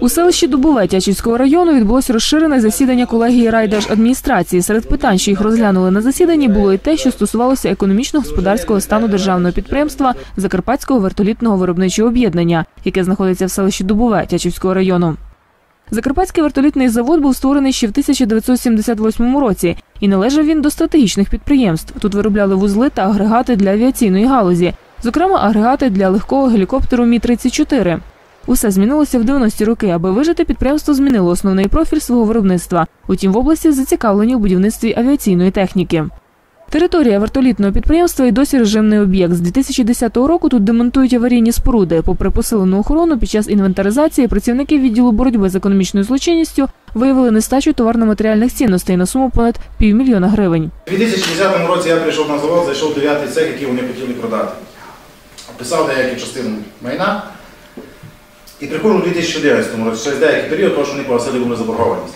У селищі Дубове Тячівського району відбулося розширене засідання колегії райдержадміністрації. Серед питань, що їх розглянули на засіданні, було і те, що стосувалося економічно-господарського стану державного підприємства Закарпатського вертолітного виробничого об'єднання, яке знаходиться в селищі Дубове Тячівського району. Закарпатський вертолітний завод був створений ще в 1978 році, і належав він до стратегічних підприємств. Тут виробляли вузли та агрегати для авіаційної галузі, зокрема агрегати для легкого гелікоптеру Мі 34 Усе змінилося в 90-ті роки. Аби вижити, підприємство змінило основний профіль свого виробництва. Утім, в області зацікавлені у будівництві авіаційної техніки. Територія вертолітного підприємства і досі режимний об'єкт. З 2010 року тут демонтують аварійні споруди. Попри посилену охорону, під час інвентаризації працівники відділу боротьби з економічною злочинністю виявили нестачу товарно-матеріальних цінностей на суму понад півмільйона гривень. У 2010 році я прийшов на завод, зайшов дев'ятий цех, який вони хотіли продати. Описав деякі частини майна. І приходжу у 2011 році, через деякий період, тому що вони погасили були заборгованість.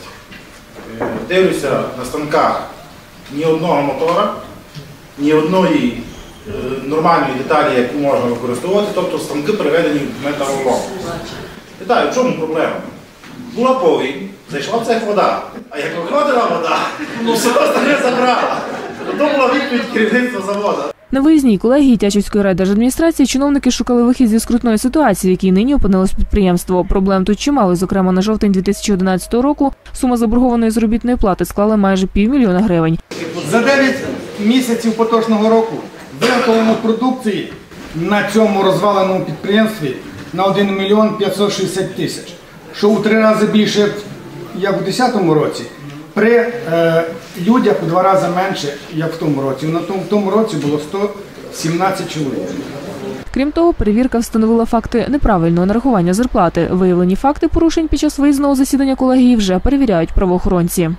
Е, Дивлюся на станках ні одного мотора, ні одної е, нормальної деталі, яку можна використовувати, тобто станки переведені в металолом. Питаю, в чому проблема? Була повінь, зайшла в цех вода. А як виходила вода, ну все остальне забрала. То була відповідь керівництва заводу. На виїзній колегії Тячівської райдержадміністрації чиновники шукали вихід зі скрутної ситуації, в якій нині опинилось підприємство. Проблем тут чимало. Зокрема, на жовтень 2011 року сума заборгованої заробітної плати склала майже півмільйона гривень. За 9 місяців поточного року виготовлено продукції на цьому розваленому підприємстві на 1 мільйон 560 тисяч, що у три рази більше, як у 2010 році, при е, людях у два рази менше, як в тому році. На тому, в тому році було 117 чоловік. Крім того, перевірка встановила факти неправильного нарахування зарплати. Виявлені факти порушень під час виїзного засідання колегії вже перевіряють правоохоронці.